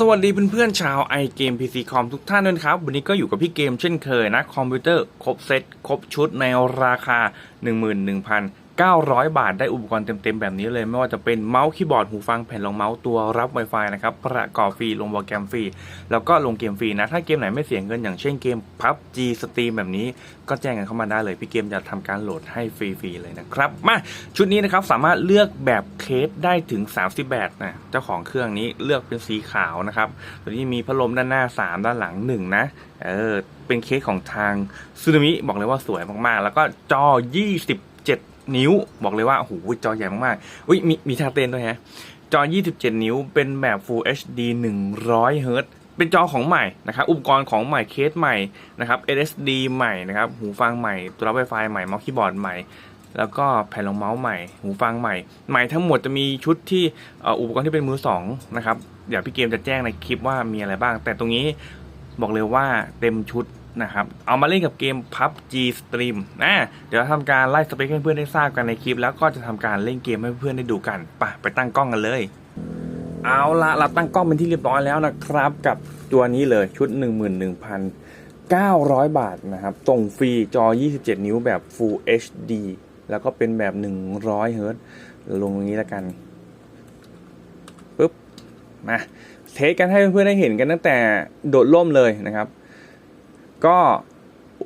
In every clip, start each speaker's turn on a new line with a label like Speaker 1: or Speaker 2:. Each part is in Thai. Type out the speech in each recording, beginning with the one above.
Speaker 1: สวัสดีเพื่อนๆชาวไอเกมพีซีคอมทุกท่านด้วยนะครับ วันนี้ก็อยู่กับพี่เกมเช่นเคยนะ คอมพิวเตอร์ครบเซตครบชุดในราคา 900 บาทได้อุปกรณ์เต็มๆ แบบนี้เลย ไม่ว่าจะเป็นเมาส์คีย์บอร์ดหูฟังแผ่นรองเมาส์ตัวรับ Wi-Fi นะครับ ประกอบฟรี ลงโปรแกรมฟรี แล้วก็ลงเกมฟรีนะ ถ้าเกมไหนไม่เสียเงินอย่างเช่นเกม PUBG Steam แบบนี้ ก็แจ้งกันเข้ามาได้เลย พี่เกมจะทำการโหลดให้ฟรีๆ เลยนะครับ มาชุดนี้นะครับสามารถเลือกแบบเคสได้ถึง 30 แบบนะเจ้าของเครื่องนี้เลือกเป็นสีขาวนะครับตัวนี้มีพัดลมด้านหน้า 3 ด้านหลัง 1 นะเออเป็นเคสของทางซูนามิบอกเลยว่าสวยมากๆ แล้วก็จอ27 นิ้ว บอกเลยว่าโอ้โหจอใหญ่มากๆอุ้ยมีมีท่าเต้นด้วยฮะ จอ 27 นิ้วเป็นแบบ Full HD 100 Hz เป็นจอของใหม่นะครับ อุปกรณ์ของใหม่เคสใหม่นะครับ SSD ใหม่นะครับ หูฟังใหม่ ตัวรับ Wi-Fi ใหม่เมาส์คีย์บอร์ดใหม่แล้วก็แผ่นรองเมาส์ใหม่ หูฟังใหม่ ใหม่ทั้งหมดจะมีชุดที่อุปกรณ์ที่เป็นมือสองนะครับเดี๋ยวพี่เกมจะแจ้งในคลิปว่ามีอะไรบ้าง แต่ตรงนี้บอกเลยว่าเต็มชุด นะครับ เอามาเล่นกับเกม PUBG Stream นะเดี๋ยวทำการไล่สเปคให้เพื่อนได้ทราบกันในคลิป แล้วก็จะทำการเล่นเกมให้เพื่อนได้ดูกันไปไปตั้งกล้องกันเลย เอาละเราตั้งกล้องเป็นที่เรียบร้อยแล้วนะครับ กับตัวนี้เลยชุด 11,900 บาทนะครับส่งฟรีจอ 27 นิ้วแบบ Full HD แล้วก็เป็นแบบ 100เฮิร์ตซ์ลงตรงนี้แล้วกันปุ๊บมาเทสกันให้เพื่อนๆได้เห็นกันตั้งแต่โดดร่มเลยนะครับ ก็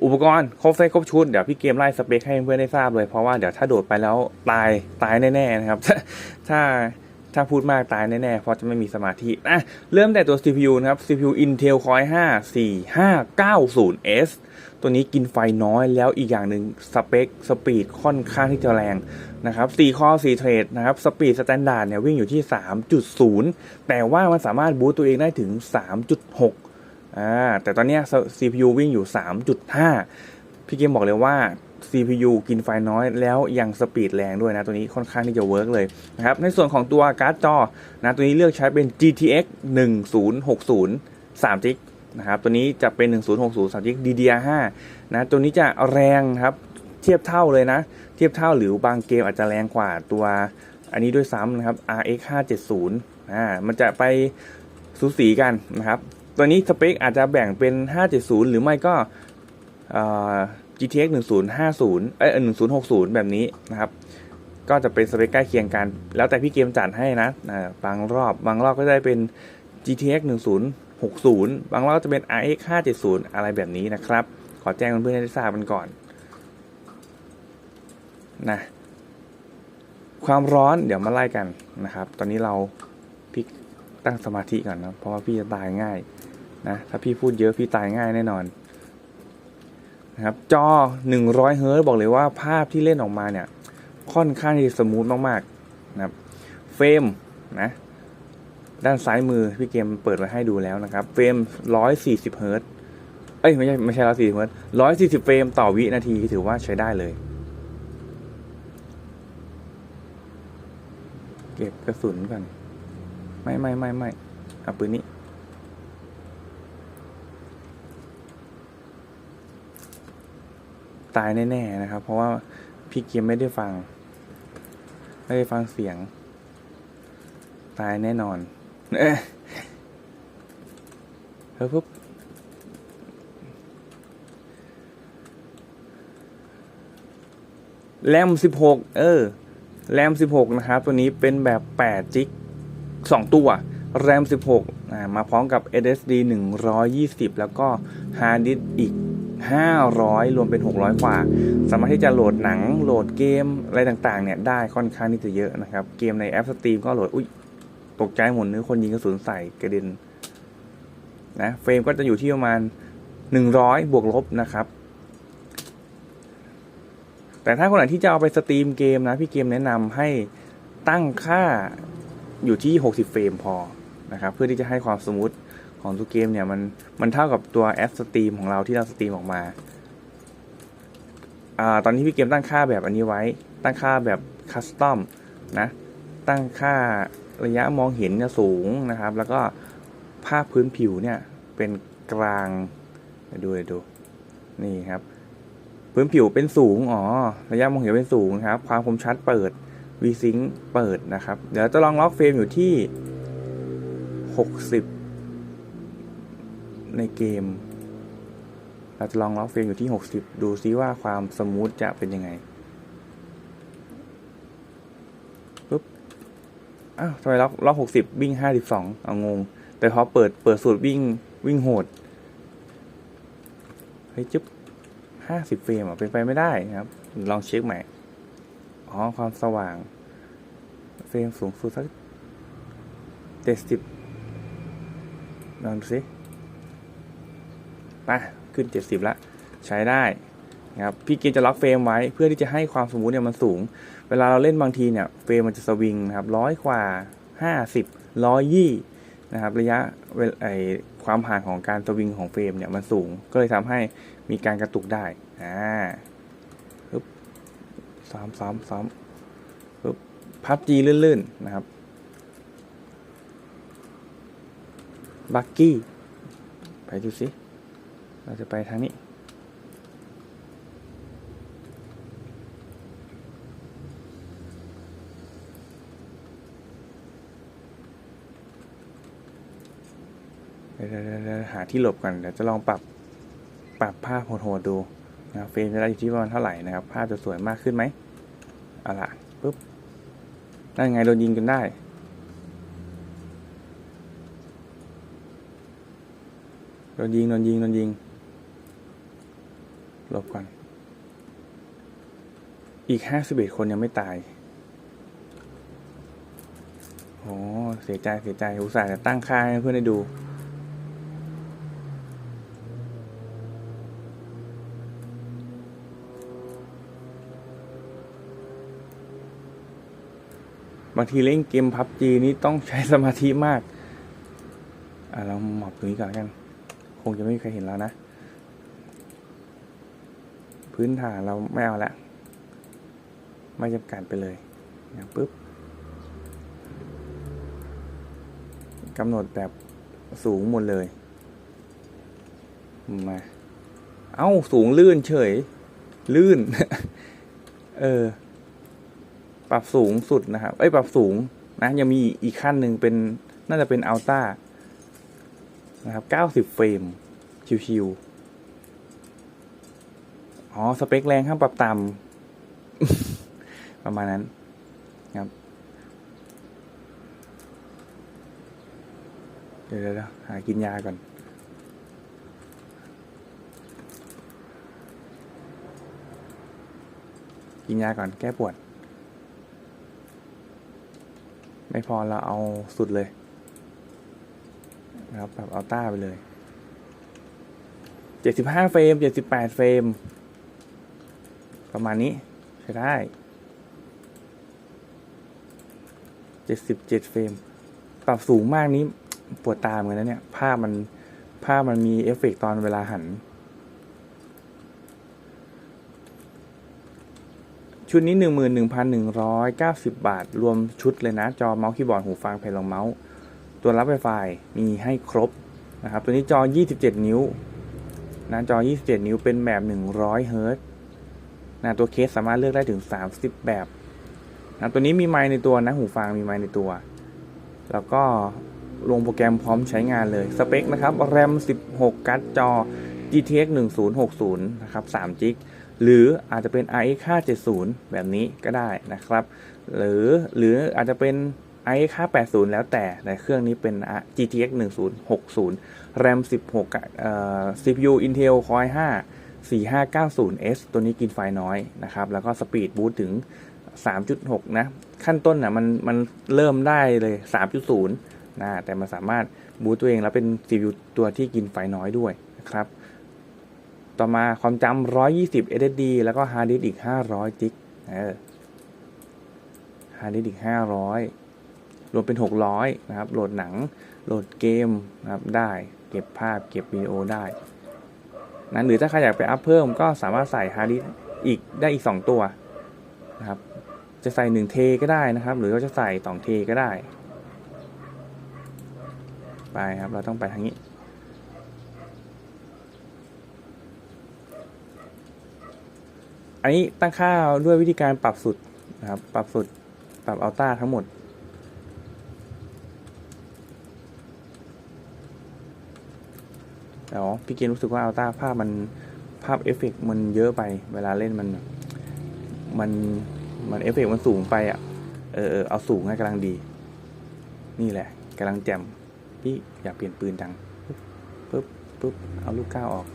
Speaker 1: อุปกรณ์ครบเซตครบชุด เดี๋ยวพี่เกมไล่สเปคให้เพื่อนได้ทราบเลย เพราะว่าเดี๋ยวถ้าโดดไปแล้วตายตายแน่ๆนะครับ ถ้าถ้าพูดมากตายแน่ๆ เพราะจะไม่มีสมาธิอะเริ่มแต่ตัว CPU นะครับ CPU Intel Core i5 4590S ตัวนี้กินไฟน้อยแล้วอีกอย่างหนึ่งสเปคสปีดค่อนข้างที่จะแรงนะครับ4ข้อ4เทรดนะครับสปีดสแตนดาร์ดเนี่ยวิ่งอยู่ที่ 3.0 แต่ว่ามันสามารถบูตตัวเองได้ถึง 3.6 อ่าแต่ตอนนี้ CPU วิ่งอยู่ 3.5 พี่เกมบอกเลยว่า CPU กินไฟน้อยแล้วยังสปีดแรงด้วยนะ ตัวนี้ค่อนข้างที่จะเวิร์กเลยนะครับ ในส่วนของตัวการ์ดจอนะตัวนี้เลือกใช้เป็น GTX 1060 3 g นะครับ ตัวนี้จะเป็น 1060 3 g DDR5 นะตัวนี้จะแรงครับเทียบเท่าเลยนะ เทียบเท่าหรือบางเกมอาจจะแรงกว่าตัวอันนี้ด้วยซ้ำนะครับ RX 570อ่ามันจะไปสูสีกันนะครับ ตัวนี้สเปคอาจจะแบ่งเป็น 570 หรือไม่ก็ GTX 1050เอ้ย1060 แบบนี้นะครับ ก็จะเป็นสเปคใกล้เคียงกัน แล้วแต่พี่เกมจัดให้นะบางรอบบางรอบก็ได้เป็น GTX 1060 บางรอบจะเป็น RX 570 อะไรแบบนี้นะครับ ขอแจ้งเพื่อนๆให้ทราบกันก่อนนะความร้อนเดี๋ยวมาไล่กันนะครับ ตอนนี้เราพี่ตั้งสมาธิก่อนนะ เพราะว่าพี่จะตายง่าย นะถ้าพี่พูดเยอะพี่ตายง่ายแน่นอนนะครับจอ 100เฮิร์ตบอกเลยว่าภาพที่เล่นออกมาเนี่ย ค่อนข้างที่จะสมูทมากๆนะครับเฟรมนะด้านซ้ายมือพี่เกมเปิดไว้ให้ดูแล้วนะครับ เฟรม 140เฮิร์ตเอ้ยไม่ใช่ไม่ใช่140เฮิร์ตซ์140เฟรมต่อวินาทีถือว่าใช้ได้เลย เก็บกระสุนก่อน ไม่ไม่ไม่ไม่เอาปืนนี้ ตายแน่ๆนะครับ เพราะว่าพี่เกียมไม่ได้ฟัง ไม่ได้ฟังเสียง ตายแน่นอน เอ้ยเฮ้ยปุ๊บแรมสิบหกเออแรม16นะครับ ตัวนี้เป็นแบบ8จิก2ตัวแรม16อ่ามาพร้อมกับ SSD 120 แล้วก็ฮาร์ดดิสอีก 500 รวมเป็น 600 กว่า สามารถที่จะโหลดหนังโหลดเกมอะไรต่างๆเนี่ยได้ค่อนข้างที่จะเยอะนะครับ เกมในแอปสตรีมก็โหลดอุ้ยตกใจหมดนึกคนยิงกระสุนใส่กระเด็นนะเฟรมก็จะอยู่ที่ประมาณ 100 บวกลบนะครับ แต่ถ้าคนไหนที่จะเอาไปสตรีมเกมนะ พี่เกมแนะนำให้ตั้งค่าอยู่ที่ 60 เฟรมพอนะครับ เพื่อที่จะให้ความสมูท ของตัวเกมเนี่ยมันมันเท่ากับตัวแอปสตรีมของเราที่เราสตรีมออกมาอ่าตอนนี้พี่เกมตั้งค่าแบบอันนี้ไว้ ตั้งค่าแบบคัสตอมนะ ตั้งค่าระยะมองเห็นเนี่ยสูงนะครับ แล้วก็ภาพพื้นผิวเนี่ยเป็นกลางดูเดี๋ยดูนี่ครับ พื้นผิวเป็นสูงอ๋อระยะมองเห็นเป็นสูงครับ ความคมชัดเปิด VSync เปิดนะครับ เดี๋ยวจะลองล็อกเฟรมอยู่ที่ 60 ในเกม เราจะลองล็อกเฟรมอยู่ที่ 60 ดูซิว่าความสมูทจะเป็นยังไงปุ๊บอ้าวทำไมล็อกล็อก 60 วิ่ง 52เอางง แต่พอเปิดเปิดสูตรวิ่งวิ่งโหดเฮ้ยจุ๊บ50 เฟรมอะเป็นไปไม่ได้นะครับ ลองเช็คใหม่ อ๋อ ความสว่าง เฟรมสูงสุดสักเจ็ดสิบลองดูสิ ไปขึ้นเจ็ดสิบละใช้ได้นะครับพี่กินจะล็อกเฟรมไว้เพื่อที่จะให้ความสมูทเนี่ยมันสูง เวลาเราเล่นบางทีเนี่ยเฟรมมันจะสวิงนะครับร้อยกว่าห้าสิบร้อยยี่นะครับระยะไอความห่างของการสวิงของเฟรมเนี่ยมันสูง ก็เลยทำให้มีการกระตุกได้อ่าปึ๊บซ้อมซ้อมซ้อมปึ๊บพับจีลื่นๆนะครับบักกี้ไปดูสิ เราจะไปทางนี้เดี๋ยวหาที่หลบก่อนเดี๋ยวจะลองปรับ ปรับภาพโหดๆดูนะครับเฟรมจะได้อยู่ที่ประมาณเท่าไหร่นะครับ ภาพจะสวยมากขึ้นไหมเอาล่ะปุ๊บนั่นไงโดนยิงกันได้โดนยิงโดนยิงโดนยิง ลบก่อน อีกห้าสิบเอ็ดคนยังไม่ตาย โอ้เสียใจ เสียใจ อุตส่าห์จะตั้งค่าให้เพื่อนได้ดู บางทีเล่นเกมพับจีนี่ต้องใช้สมาธิมาก อะ เราหมอบตรงนี้ก่อนกัน คงจะไม่มีใครเห็นแล้วนะ พื้นฐานเราไม่เอาละไม่จำกัดไปเลยนะปุ๊บกำหนดแบบสูงหมดเลย มา เอ้า สูงลื่นเฉย ลื่น เออ ปรับสูงสุดนะครับ เอ้ย ปรับสูงนะ ยังมีอีกขั้นหนึ่งเป็น น่าจะเป็นอัลต้านะครับ 90 เฟรม ชิวๆ อ๋อ สเปคแรงห้ามปรับต่ำ ประมาณนั้นครับ เดี๋ยวเดี๋ยวหากินยาก่อน กินยาก่อนแก้ปวด ไม่พอเราเอาสุดเลยนะครับแบบอัลต้าไปเลยเจ็ดสิบห้าเฟรมเจ็ดสิบแปดเฟรม ประมาณนี้ใช้ได้เจ็ดสิบเจ็ดเฟรมปรับสูงมากนี้ปวดตาเหมือนกันนะเนี่ย ภาพมันภาพมันมีเอฟเฟกต์ตอนเวลาหัน ชุดนี้หนึ่งหมื่นหนึ่งพันหนึ่งร้อยเก้าสิบบาท รวมชุดเลยนะ จอเมาส์คีย์บอร์ด หูฟังแผ่นรองเมาส์ ตัวรับ Wi-Fi มีให้ครบนะครับ ตัวนี้จอ 27 นิ้วนะจอ 27 นิ้วเป็นแบบ100เฮิร์ต นะตัวเคสสามารถเลือกได้ถึง 30 แบบนะตัวนี้มีไมค์ในตัวนะหูฟังมีไมค์ในตัว แล้วก็ลงโปรแกรมพร้อมใช้งานเลยสเปคนะครับ RAM 16 การ์ดจอ GTX 1060 นะครับ3 g b หรืออาจจะเป็น RX 570 แบบนี้ก็ได้นะครับ หรือหรืออาจจะเป็น i 5 80 แล้วแต่แต่เครื่องนี้เป็น GTX 1060 RAM 16เอ่อ CPU Intel Core i5 4590S ตัวนี้กินไฟน้อยนะครับ แล้วก็สปีดบูตถึง 3.6 นะ ขั้นต้นนะมันมันเริ่มได้เลย 3.0 นะ แต่มันสามารถบูตตัวเองแล้วเป็น CPU ตัวที่กินไฟน้อยด้วยนะครับ ต่อมาความจำ120 SSD แล้วก็ฮาร์ดดิสก์อีก 500จิกเออฮาร์ดดิสก์อีก 500 รวมเป็น 600 นะครับ โหลดหนัง โหลดเกมนะครับ ได้ เก็บภาพ เก็บวิดีโอได้ นะหรือถ้าใครอยากไปอัพเพิ่มก็สามารถใส่ฮาร์ดดิสอีกได้อีก 2 ตัวนะครับจะใส่1เทก็ได้นะครับ หรือว่าจะใส่2เทก็ได้ ไปครับเราต้องไปทางนี้ อันนี้ตั้งค่าด้วยวิธีการปรับสุดนะครับปรับสุดปรับอัลต้าทั้งหมด แต่อ๋อพี่เกมรู้สึกว่าอัลต้าภาพมันภาพเอฟเฟกต์มันเยอะไป เวลาเล่นมัน มันมันเอฟเฟกต์มันสูงไปอะเออเออเอาสูงให้กำลังดี นี่แหละกำลังแจ่มพี่อยากเปลี่ยนปืนจังปึ๊บปึ๊บเอาลูกเก้าออก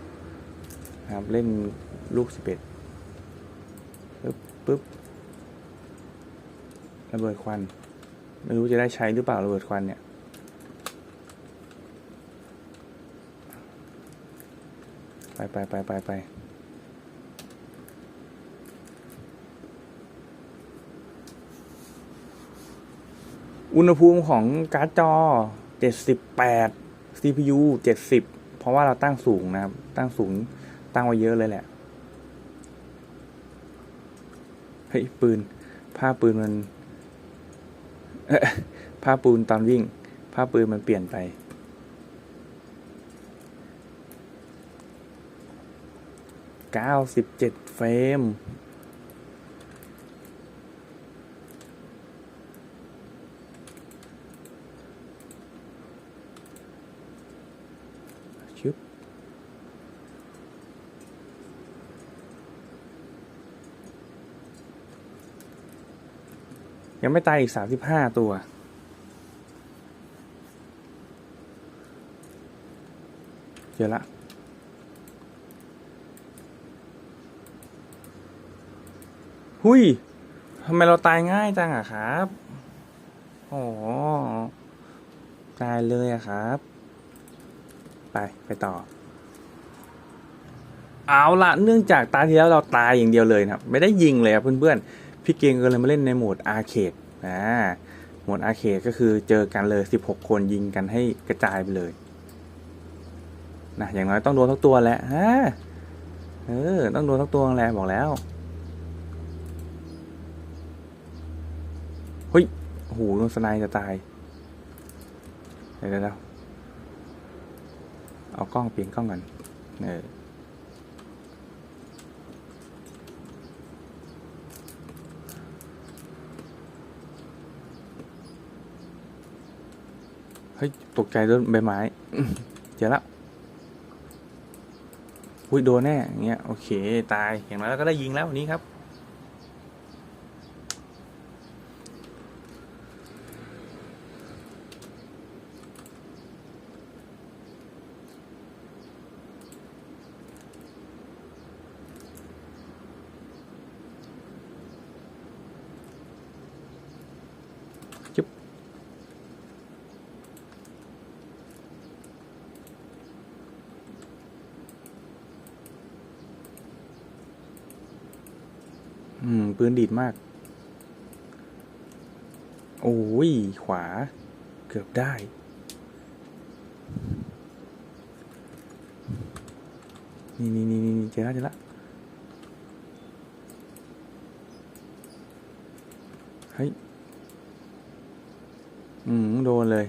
Speaker 1: ครับเล่นลูกสิบเอ็ดปึ๊บปึ๊บระเบิดควัน ไม่รู้จะได้ใช้หรือเปล่าระเบิดควันเนี่ย ไปไปไปไปไปอุณหภูมิของการ์ดจอ 78 CPU 70 เพราะว่าเราตั้งสูงนะครับ ตั้งสูง ตั้งไว้เยอะเลยแหละ เฮ้ย ปืน ผ้าปืนมันผ้าปืนตอนวิ่ง ผ้าปืนมันเปลี่ยนไป เก้าสิบเจ็ดเฟรมชึบยังไม่ตายอีกสามสิบห้าตัวเจอละ หุยทำไมเราตายง่ายจังอะครับอ๋อตายเลยอะครับ ไปไปต่อ เอาละเนื่องจากตาที่แล้วเราตายอย่างเดียวเลยนะครับ ไม่ได้ยิงเลยครับเพื่อนๆ พี่เกงก็เลยมาเล่นในโหมดอาร์เคดอ่าโหมดอาร์เคดก็คือเจอกันเลย 16 คนยิงกันให้กระจายไปเลยนะอย่างน้อยต้องโดนทั้งตัวแหละฮะเออต้องโดนทั้งตัวแหละบอกแล้ว เฮ้ย โอ้โหโดนสไนจะตายเดี๋ยวเดี๋ยวเอากล้องเปลี่ยนกล้องก่อนเออเฮ้ย ตกใจโดนใบไม้ เจอแล้วอุ้ย โดนแน่เงี้ย โอเค ตาย อย่างน้อยเราก็ได้ยิงแล้ววันนี้ครับ อืม ปืนดีดมาก โอ้ย ขวา เกือบได้ นี่นี่นี่นี่เจอแล้วเจอแล้วเฮ้ย อืม โดนเลย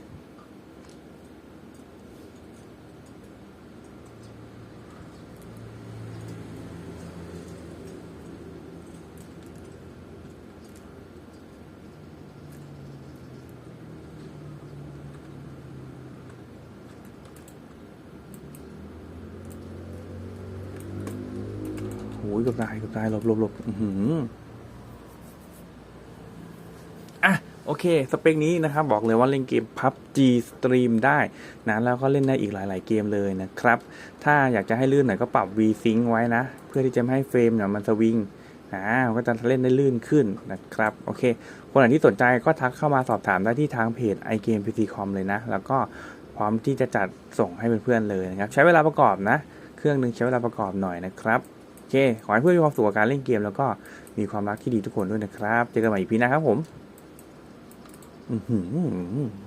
Speaker 1: กับตายกับตายหลบหลบหลบอื้อหืออะโอเค สเปคนี้นะครับ บอกเลยว่าเล่นเกม PUBG สตรีมได้นะแล้วก็เล่นได้อีกหลาย ๆ เกมเลยนะครับ ถ้าอยากจะให้ลื่นหน่อยก็ปรับ V-Sync ไว้นะ เพื่อที่จะไม่ให้เฟรมเนี่ยมันสวิงอ่าก็จะเล่นได้ลื่นขึ้นนะครับ โอเค คนไหนที่สนใจก็ทักเข้ามาสอบถามได้ที่ทางเพจ iGame PC Com เลยนะ แล้วก็พร้อมที่จะจัดส่งให้เพื่อนๆเลยนะครับ ใช้เวลาประกอบนะ เครื่องหนึ่งใช้เวลาประกอบหน่อยนะครับ เค ขอให้เพื่อนมีความสุขกับการเล่นเกม แล้วก็มีความรักที่ดีทุกคนด้วยนะครับ เจอกันใหม่อีพีนะครับผม อือหือ